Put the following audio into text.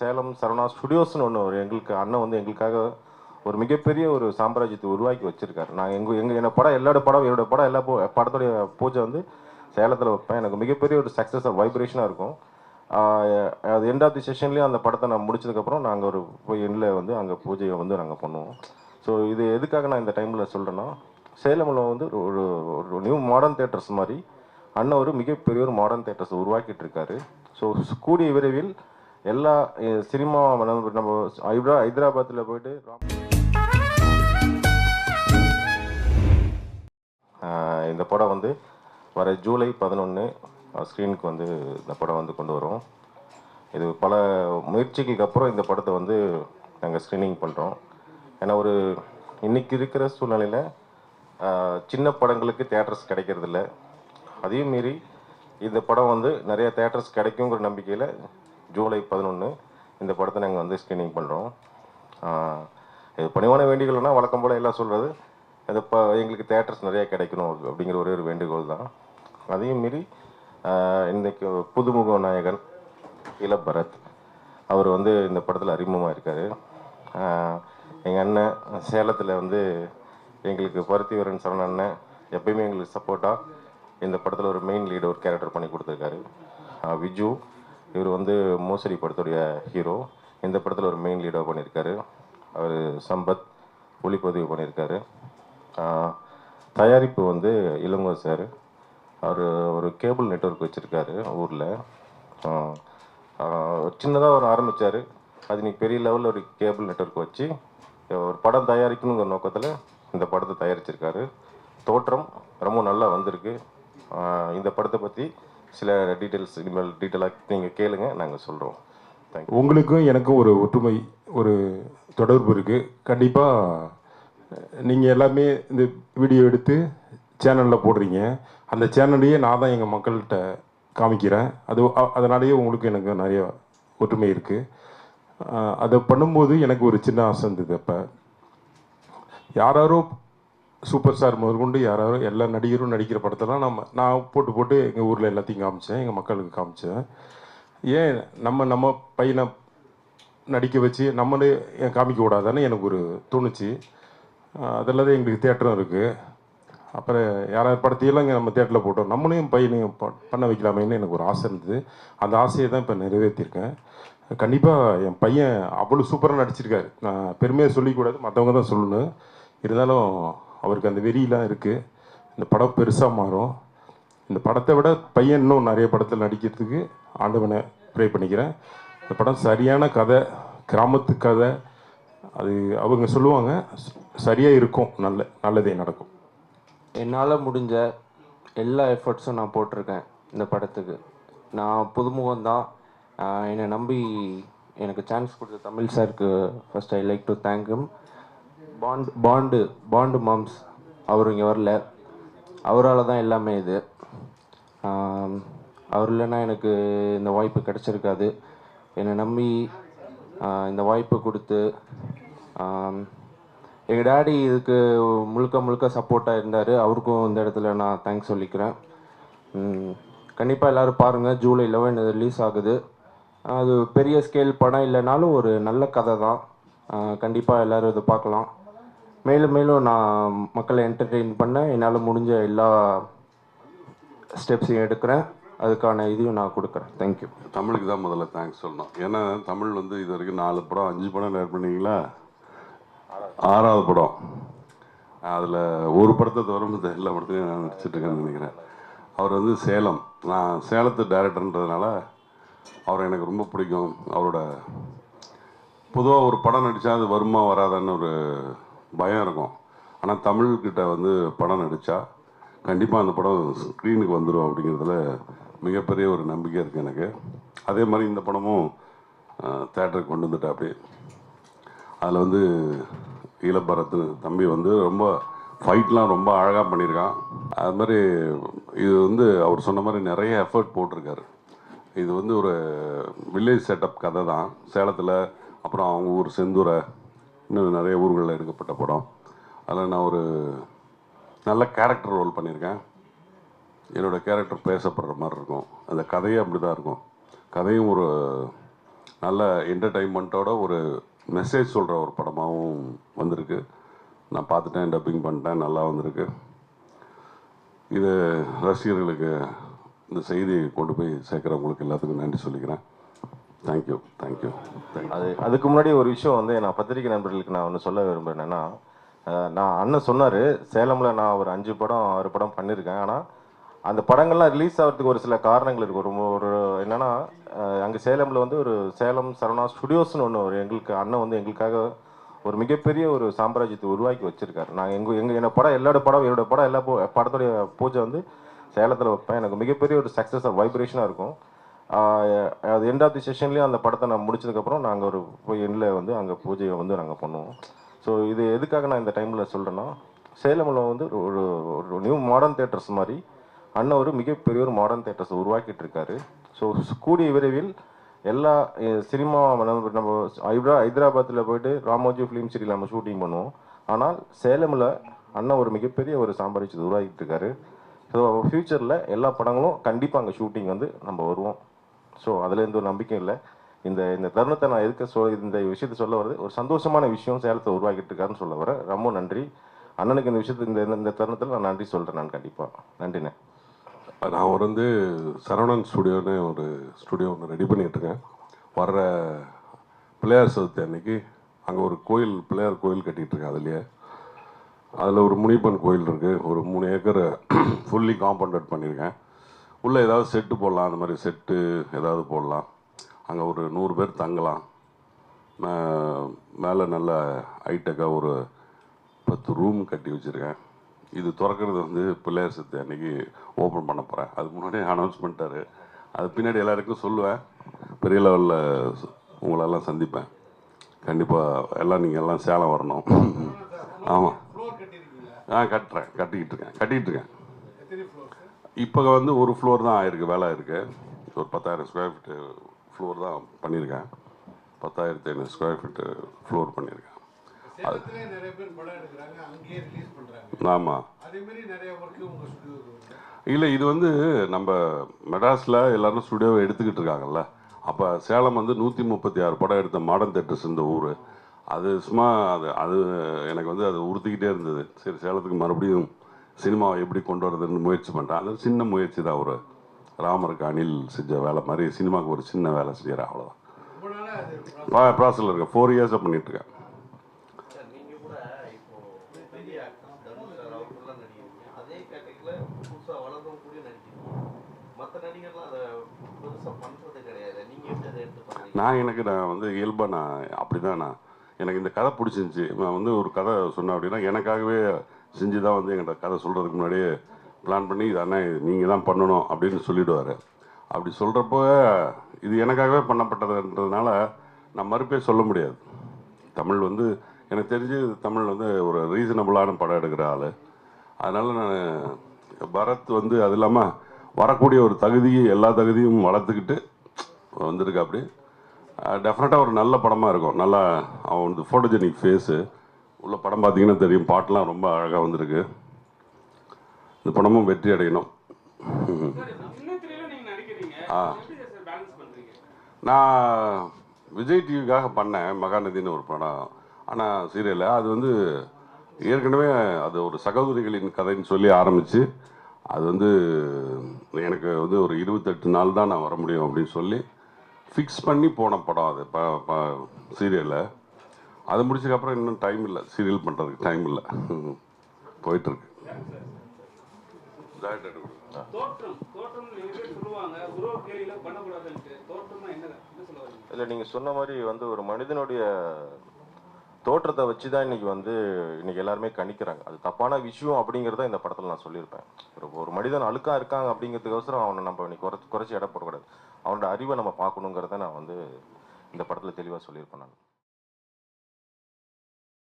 சேலம் சரவணா ஸ்டுடியோஸ்னு ஒன்று ஒரு எங்களுக்கு அண்ணன் வந்து எங்களுக்காக ஒரு மிகப்பெரிய ஒரு சாம்ராஜ்யத்தை உருவாக்கி வச்சுருக்காரு. நான் எங்கள் எங்கள் என்னோட படம் எல்லாரோட படம் என்னோட படம் எல்லா படத்துடைய பூஜை வந்து சேலத்தில் வைப்பேன். எனக்கு மிகப்பெரிய ஒரு சக்ஸஸ் வைப்ரேஷனாக இருக்கும். அது எண்ட் ஆஃப் தி செஷன்லேயும் அந்த படத்தை நான் முடிச்சதுக்கப்புறம் நாங்கள் ஒரு போய் எண்டில் வந்து அங்கே பூஜையை வந்து நாங்கள் பண்ணுவோம். ஸோ இது எதுக்காக நான் இந்த டைமில் சொல்கிறேன்னா சேலமில் வந்து ஒரு ஒரு நியூ மாடர்ன் தேட்டர்ஸ் மாதிரி அண்ணன் ஒரு மிகப்பெரிய ஒரு மாடர்ன் தேட்டர்ஸ் உருவாக்கிட்டு இருக்காரு. ஸோ கூடிய விரைவில் எல்லா சினிமா நம்ம நம்ம ஹைதராபாத்தில் போயிட்டு இந்த படம் வந்து வர ஜூலை பதினொன்று ஸ்க்ரீனுக்கு வந்து இந்த படம் வந்து கொண்டு வரும். இது பல முயற்சிக்கு அப்புறம் இந்த படத்தை வந்து நாங்கள் ஸ்க்ரீனிங் பண்ணுறோம் ஏன்னா ஒரு இன்றைக்கி இருக்கிற சூழ்நிலையில் சின்ன படங்களுக்கு தேட்டர்ஸ் கிடைக்கிறதில்ல. அதையும் மீறி இந்த படம் வந்து நிறைய தேட்டர்ஸ் கிடைக்குங்கிற நம்பிக்கையில் ஜூலை பதினொன்று இந்த படத்தை நாங்கள் வந்து ஸ்க்ரீனிங் பண்ணுறோம் இது பணிவான வேண்டுகோள்னா வழக்கம் போல் எல்லாம் சொல்கிறது அது ப எங்களுக்கு தேட்டர்ஸ் நிறையா கிடைக்கணும் அப்படிங்கிற ஒரே ஒரு வேண்டுகோள் தான். அதையும் மீறி இன்றைக்கு புதுமுக நாயகன் இளபரத் அவர் வந்து இந்த படத்தில் அறிமுகமாக இருக்கார். எங்கள் அண்ணன் சேலத்தில் வந்து எங்களுக்கு பருத்திவரன் சரண அண்ணன் எப்பயுமே எங்களுக்கு சப்போர்ட்டாக இந்த படத்தில் ஒரு மெயின் லீடு ஒரு கேரக்டர் பண்ணி கொடுத்துருக்காரு. விஜு இவர் வந்து மோசடி படத்துடைய ஹீரோ இந்த படத்தில் ஒரு மெயின் லீடாக பண்ணியிருக்காரு. அவர் சம்பத் ஒளிப்பதிவு பண்ணியிருக்காரு. தயாரிப்பு வந்து இளங்கோ சார். அவர் ஒரு கேபிள் நெட்வொர்க் வச்சுருக்காரு ஊரில். சின்னதாக அவர் ஆரம்பித்தார் அது இன்னைக்கு பெரிய லெவலில் ஒரு கேபிள் நெட்வொர்க் வச்சு ஒரு படம் தயாரிக்கணுங்கிற நோக்கத்தில் இந்த படத்தை தயாரிச்சிருக்காரு. தோற்றம் ரொம்ப நல்லா வந்திருக்கு. இந்த படத்தை பற்றி சில டீட்டெயில்ஸ் இனிமேல் டீட்டெயிலாக நீங்கள் கேளுங்க நாங்கள் சொல்கிறோம் தேங்க்யூ உங்களுக்கும் எனக்கும் ஒரு ஒற்றுமை ஒரு தொடர்பு இருக்குது கண்டிப்பாக நீங்கள் எல்லாமே இந்த வீடியோ எடுத்து சேனலில் போடுறீங்க. அந்த சேனல்லையே நான் தான் எங்கள் மக்கள்கிட்ட காமிக்கிறேன். அது அதனாலேயே உங்களுக்கு எனக்கு நிறைய ஒற்றுமை இருக்குது அதை பண்ணும்போது எனக்கு ஒரு சின்ன ஆசை இருந்தது அப்போ. யாராரோ சூப்பர் ஸ்டார் முதற்கொண்டு யாராரோ எல்லா நடிகரும் நடிக்கிற படத்தெல்லாம் நம்ம நான் போட்டு போட்டு எங்கள் ஊரில் எல்லாத்தையும் காமிச்சேன் எங்கள் மக்களுக்கு காமிச்சேன். ஏன் நம்ம நம்ம பையனை நடிக்க வச்சு நம்மளே ஏன் காமிக்க கூடாதான்னு எனக்கு ஒரு தோணுச்சு. ஆஹ் எங்களுக்கு தேட்டரும் இருக்குது அப்புறம் யாராவது படத்தையெல்லாம் இங்கே நம்ம தேட்டரில் போட்டோம். நம்மளையும் பையனையும் ப- பண்ண வைக்கலாமேன்னு எனக்கு ஒரு ஆசை இருந்தது. அந்த ஆசையை தான் இப்போ நிறைவேற்றிருக்கேன். கண்டிப்பாக என் பையன் அவ்வளோ சூப்பராக நடிச்சிருக்காரு. நான் பெருமையாக சொல்லிக்கூடாது மற்றவங்க தான் சொல்லணும். இருந்தாலும் அவருக்கு அந்த வெறியெலாம் இருக்குது இந்த படம் பெருசாக மாறும். இந்த படத்தை விட பையன் இன்னும் நிறைய படத்தில் நடிக்கிறதுக்கு ஆண்டவனை ப்ரே பண்ணிக்கிறேன். இந்த படம் சரியான கதை கிராமத்து கதை. அது அவங்க சொல்லுவாங்க சரியாக இருக்கும் நல்ல நல்லதே நடக்கும். என்னால் முடிஞ்ச எல்லா எஃபர்ட்ஸும் நான் போட்டிருக்கேன் இந்த படத்துக்கு. நான் புதுமுகம் தான் என்னை நம்பி எனக்கு சான்ஸ் கொடுத்த தமிழ் சாருக்கு first I like to thank him. பாண்ட் பாண்டு பாண்டு மாம்ஸ். அவர் இங்கே வரல. அவரால் தான் எல்லாமே இது. அவர் இல்லைன்னா எனக்கு இந்த வாய்ப்பு கிடச்சிருக்காது. என்னை நம்பி இந்த வாய்ப்பு கொடுத்து எங்கள் டேடி இதுக்கு முழுக்க முழுக்க சப்போர்ட்டாக இருந்தார். அவருக்கும் இந்த இடத்துல நான் தேங்க்ஸ் சொல்லிக்கிறேன். கண்டிப்பாக எல்லோரும் பாருங்கள் ஜூலை 11 ரிலீஸ் ஆகுது. அது பெரிய ஸ்கேல் படம் இல்லைனாலும் ஒரு நல்ல கதை தான். கண்டிப்பாக எல்லோரும் இதை பார்க்கலாம். மேலும் மேலும் நான் மக்களை என்டர்டெயின் பண்ண என்னால் முடிஞ்ச எல்லா ஸ்டெப்ஸையும் எடுக்கிறேன். அதுக்கான இதையும் நான் கொடுக்குறேன். தேங்க்யூ தமிழுக்கு தான் முதல்ல தேங்க்ஸ் சொல்லணும். ஏன்னா தமிழ் வந்து இது வரைக்கும் நாலு படம் அஞ்சு படம் நேர் பண்ணிங்களா ஆறாவது படம். அதில் ஒரு படத்தை தவிர மற்ற எல்லா படத்துலையும் நான் நடிச்சிட்ருக்கேன்னு நினைக்கிறேன். அவர் வந்து சேலம். நான் சேலத்து டைரக்டர்ன்றதுனால அவரை எனக்கு ரொம்ப பிடிக்கும். அவரோட பொதுவாக ஒரு படம் நடித்தா அது வருமா வராதான்னு ஒரு பயம் இருக்கும். ஆனால் தமிழ்கிட்ட வந்து படம் நடித்தா கண்டிப்பாக அந்த படம் ஸ்க்ரீனுக்கு வந்துடும் அப்படிங்கிறதுல மிகப்பெரிய ஒரு நம்பிக்கை இருக்குது எனக்கு. அதே மாதிரி இந்த படமும் தேட்டருக்கு கொண்டு வந்துட்டேன் அப்படியே அதில் வந்து ஈழப்பரத்து தம்பி வந்து ரொம்ப ஃபைட்லாம் ரொம்ப அழகாக பண்ணியிருக்கான் அது மாதிரி இது வந்து அவர் சொன்ன மாதிரி நிறைய எஃபர்ட் போட்டிருக்காரு. இது வந்து ஒரு வில்லேஜ் செட்டப் கதை தான் சேலத்தில் அப்புறம் அவங்க ஊர் செந்தூரை இன்னும் நிறைய ஊர்களில் எடுக்கப்பட்ட படம். அதில் நான் ஒரு நல்ல கேரக்டர் ரோல் பண்ணியிருக்கேன். என்னோட கேரக்டர் பேசப்படுற மாதிரி இருக்கும். அந்த கதையே அப்படி தான் இருக்கும். கதையும் ஒரு நல்ல என்டர்டைன்மெண்ட்டோட ஒரு மெசேஜ் சொல்கிற ஒரு படமாகவும் வந்திருக்கு. நான் பார்த்துட்டேன் டப்பிங் பண்ணிட்டேன் நல்லா வந்திருக்கு. இது ரசிகர்களுக்கு இந்த செய்தியை கொண்டு போய் சேர்க்குறவங்களுக்கு எல்லாத்துக்கும் நன்றி சொல்லிக்கிறேன். தேங்க்யூ தேங்க்யூ அது அதுக்கு முன்னாடி ஒரு விஷயம் வந்து நான் பத்திரிகை நண்பர்களுக்கு நான் ஒன்று சொல்ல விரும்புகிறேன் என்னன்னா நான் அண்ணன் சொன்னார் சேலமில் நான் ஒரு அஞ்சு படம் ஆறு படம் பண்ணியிருக்கேன் ஆனால் அந்த படங்கள்லாம் ரிலீஸ் ஆகிறதுக்கு ஒரு சில காரணங்கள் இருக்குது ஒரு ஒரு என்னன்னா அங்கே சேலமில் வந்து ஒரு சேலம் சரவணா ஸ்டுடியோஸ்னு ஒன்று ஒரு எங்களுக்கு அண்ணன் வந்து எங்களுக்காக ஒரு மிகப்பெரிய ஒரு சாம்ராஜ்யத்தை உருவாக்கி வச்சிருக்காரு. நான் எங்கள் எங்கள் என்னோட படம் எல்லாரோட படம் என்னோட படம் எல்லா படத்துடைய பூஜை வந்து சேலத்தில் வைப்பேன். எனக்கு மிகப்பெரிய ஒரு சக்ஸஸ் வைப்ரேஷனாக இருக்கும். அது எண்ட் ஆஃப் தி செஷன்லேயும் அந்த படத்தை நான் முடிச்சதுக்கப்புறம் நாங்கள் ஒரு போய் எண்டில் வந்து அங்கே பூஜையை வந்து நாங்கள் பண்ணுவோம். ஸோ இது எதுக்காக நான் இந்த டைமில் சொல்கிறேன்னா சேலமில் வந்து ஒரு ஒரு நியூ மாடர்ன் தேட்டர்ஸ் மாதிரி அண்ணன் ஒரு மிகப்பெரிய ஒரு மாடர்ன் தேட்டர்ஸ் உருவாக்கிட்டு இருக்காரு. ஸோ கூடிய விரைவில் எல்லா சினிமா நம்ம நம்ம ஹைதரா ஹைதராபாத்தில் போயிட்டு ராமோஜி ஃபிலிம் சிட்டியில் நம்ம ஷூட்டிங் பண்ணுவோம். ஆனால் சேலமில் அண்ணன் ஒரு மிகப்பெரிய ஒரு சாம்ராஜ்யத்தை உருவாக்கிட்டு இருக்காரு. ஸோ ஃப்யூச்சரில் எல்லா படங்களும் கண்டிப்பாக அங்கே ஷூட்டிங் வந்து நம்ம வருவோம். ஸோ அதுலேருந்து ஒரு நம்பிக்கையும் இல்லை. இந்த இந்த தருணத்தை நான் எதுக்க சொல் இந்த விஷயத்தை சொல்ல வருது ஒரு சந்தோஷமான விஷயம் சேலத்தை உருவாக்கிட்டு இருக்காருன்னு சொல்ல வரேன் ரொம்ப நன்றி. அண்ணனுக்கு இந்த விஷயத்துக்கு இந்த இந்த தருணத்தில் நான் நன்றி சொல்கிறேன் நான் கண்டிப்பாக நன்றிண்ணே. நான் ஒரு வந்து சரவணன் ஸ்டுடியோன்னு ஒரு ஸ்டுடியோ ஒன்று ரெடி பண்ணிட்டு இருக்கேன் வர்ற பிள்ளையார் சதுர்த்தி அன்னைக்கு அங்கே ஒரு கோயில் பிள்ளையார் கோயில் கட்டிகிட்ருக்கேன் அதுலேயே. அதில் ஒரு முனிப்பன் கோயில் இருக்குது ஒரு மூணு ஏக்கர் ஃபுல்லி காம்பவுண்டட் பண்ணியிருக்கேன் உள்ளே ஏதாவது செட்டு போடலாம். அந்த மாதிரி செட்டு ஏதாவது போடலாம். அங்கே ஒரு நூறு பேர் தங்கலாம். மேலே நல்ல ஹைடெக்காக ஒரு பத்து ரூம் கட்டி வச்சுருக்கேன். இது திறக்கிறது வந்து பிள்ளையார் சத்து அன்னைக்கு ஓப்பன் பண்ண போகிறேன் அதுக்கு முன்னாடி அனௌன்ஸ் பண்ணிட்டாரு. அது பின்னாடி எல்லாருக்கும் சொல்லுவேன். பெரிய லெவலில் உங்களெல்லாம் சந்திப்பேன். கண்டிப்பாக எல்லாம் நீங்கள் எல்லாம் சேலம் வரணும். ஆமாம் ஆ கட்டுறேன். கட்டிக்கிட்டு இருக்கேன். கட்டிக்கிட்டு இருக்கேன். இப்போ வந்து ஒரு ஃப்ளோர் தான் ஆயிருக்கு வேலை இருக்கு. ஒரு பத்தாயிரம் ஸ்கொயர் ஃபீட்டு ஃப்ளோர் தான் பண்ணியிருக்கேன். பத்தாயிரத்தி ஐநூறு ஸ்கொயர் ஃபீட்டு ஃப்ளோர் பண்ணியிருக்கேன். ஆமாம் இல்லை இது வந்து நம்ம மெட்ராஸில் எல்லாரும் ஸ்டுடியோவை எடுத்துக்கிட்டு இருக்காங்கல்ல. அப்போ சேலம் வந்து நூற்றி முப்பத்தி ஆறு படம் எடுத்த மாடர்ன் தேட்டர்ஸ் இந்த ஊர். அது சும்மா அது அது எனக்கு வந்து அது உறுத்திக்கிட்டே இருந்தது. சரி சேலத்துக்கு மறுபடியும் சினிமாவை எப்படி கொண்டு வரதுன்னு முயற்சி பண்ணுறேன் அது சின்ன முயற்சி தான். ஒரு ராமருக்கு அணில் செஞ்ச வேலை மாதிரி சினிமாவுக்கு ஒரு சின்ன வேலை செய்கிறேன் அவ்வளோதான் ப்ராசஸில் இருக்கேன். ஃபோர் இயர்ஸாக பண்ணிகிட்ருக்கேன் நான் எனக்கு நான் வந்து இயல்பாக நான் அப்படி தான் நான் எனக்கு இந்த கதை பிடிச்சிருந்துச்சி. நான் வந்து ஒரு கதை சொன்னேன் அப்படின்னா எனக்காகவே செஞ்சு தான் வந்து எங்கள்கிட்ட கதை சொல்கிறதுக்கு முன்னாடியே பிளான் பண்ணி இது அண்ணா நீங்கள் தான் பண்ணணும் அப்படின்னு சொல்லிவிடுவார் அப்படி சொல்கிறப்போ இது எனக்காகவே பண்ணப்பட்டதுன்றதுனால நான் மறுப்பே சொல்ல முடியாது. தமிழ் வந்து எனக்கு தெரிஞ்சு தமிழ் வந்து ஒரு ரீசனபுளான படம் எடுக்கிற ஆள். அதனால் நான் பரத் வந்து அது இல்லாமல் வரக்கூடிய ஒரு தகுதியை எல்லா தகுதியும் வளர்த்துக்கிட்டு வந்திருக்கு அப்படி டெஃபினட்டாக ஒரு நல்ல படமாக இருக்கும். நல்லா அவனது ஃபோட்டோஜெனிக் ஃபேஸு உள்ள படம் பார்த்தீங்கன்னா தெரியும். பாட்டெலாம் ரொம்ப அழகாக வந்திருக்கு. இந்த படமும் வெற்றி அடையணும். ஆ. நான் விஜய் டிவிக்காக பண்ணேன். மகாநதின்னு ஒரு படம். ஆனால் சீரியலில் அது வந்து ஏற்கனவே அது ஒரு சகோதரிகளின் கதைன்னு சொல்லி ஆரம்பித்து அது வந்து எனக்கு வந்து ஒரு இருபத்தெட்டு நாள் தான் நான் வர முடியும் அப்படின்னு சொல்லி ஃபிக்ஸ் பண்ணி போன படம் அது. ப ப சீரியலில் அது முடிச்சதுக்கப்புறம் இன்னும் டைம் இல்லை. சீரியல் பண்ணுறதுக்கு டைம் இல்லை. போயிட்டுருக்கு. இல்லை நீங்கள் சொன்ன மாதிரி வந்து ஒரு மனிதனுடைய தோற்றத்தை வச்சு தான் இன்னைக்கு வந்து இன்னைக்கு எல்லாருமே கணிக்கிறாங்க. அது தப்பான விஷயம் அப்படிங்கிறத இந்த படத்தில் நான் சொல்லியிருப்பேன். ஒரு ஒரு மனிதன் அழுக்கா இருக்காங்க அப்படிங்கிறதுக்கோசரம் அவனை நம்ம இன்னைக்கு குறைச்சி குறைச்சி எடை போடக்கூடாது. அவனோட அறிவை நம்ம பார்க்கணுங்கிறத நான் வந்து இந்த படத்தில் தெளிவாக சொல்லியிருப்பேன் நான்.